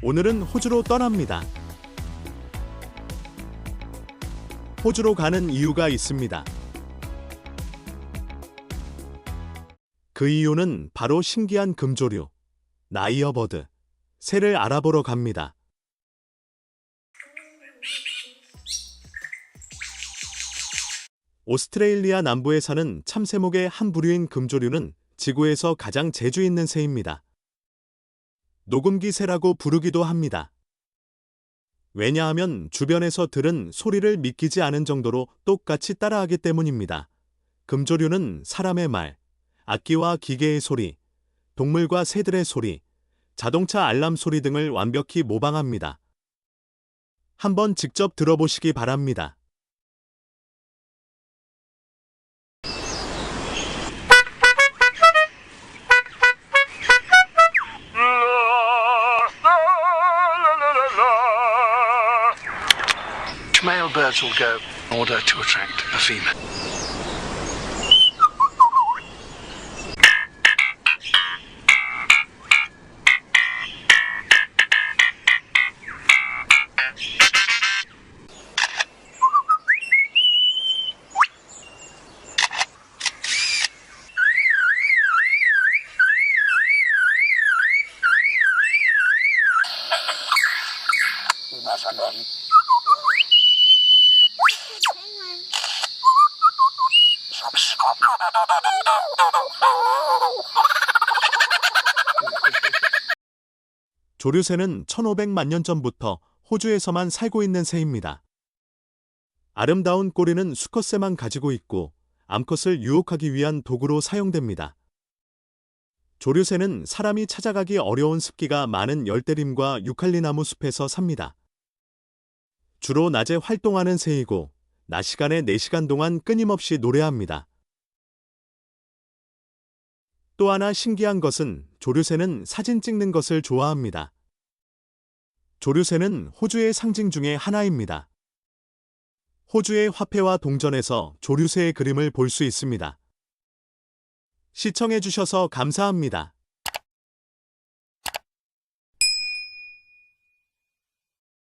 오늘은 호주로 떠납니다. 호주로 가는 이유가 있습니다. 그 이유는 바로 신기한 금조류, 나이어버드, 새를 알아보러 갑니다. 오스트레일리아 남부에 사는 참새목의 한 부류인 금조류는 지구에서 가장 재주 있는 새입니다. 녹음기 새라고 부르기도 합니다. 왜냐하면 주변에서 들은 소리를 믿기지 않은 정도로 똑같이 따라하기 때문입니다. 금조류는 사람의 말, 악기와 기계의 소리, 동물과 새들의 소리, 자동차 알람 소리 등을 완벽히 모방합니다. 한번 직접 들어보시기 바랍니다. Male birds will go in order to attract a female. 조류새는 1500만 년 전부터 호주에서만 살고 있는 새입니다. 아름다운 꼬리는 수컷새만 가지고 있고 암컷을 유혹하기 위한 도구로 사용됩니다. 조류새는 사람이 찾아가기 어려운 습기가 많은 열대림과 유칼리나무 숲에서 삽니다. 주로 낮에 활동하는 새이고 낮 시간에 4시간 동안 끊임없이 노래합니다. 또 하나 신기한 것은 조류새는 사진 찍는 것을 좋아합니다. 조류새는 호주의 상징 중의 하나입니다. 호주의 화폐와 동전에서 조류새의 그림을 볼 수 있습니다. 시청해주셔서 감사합니다.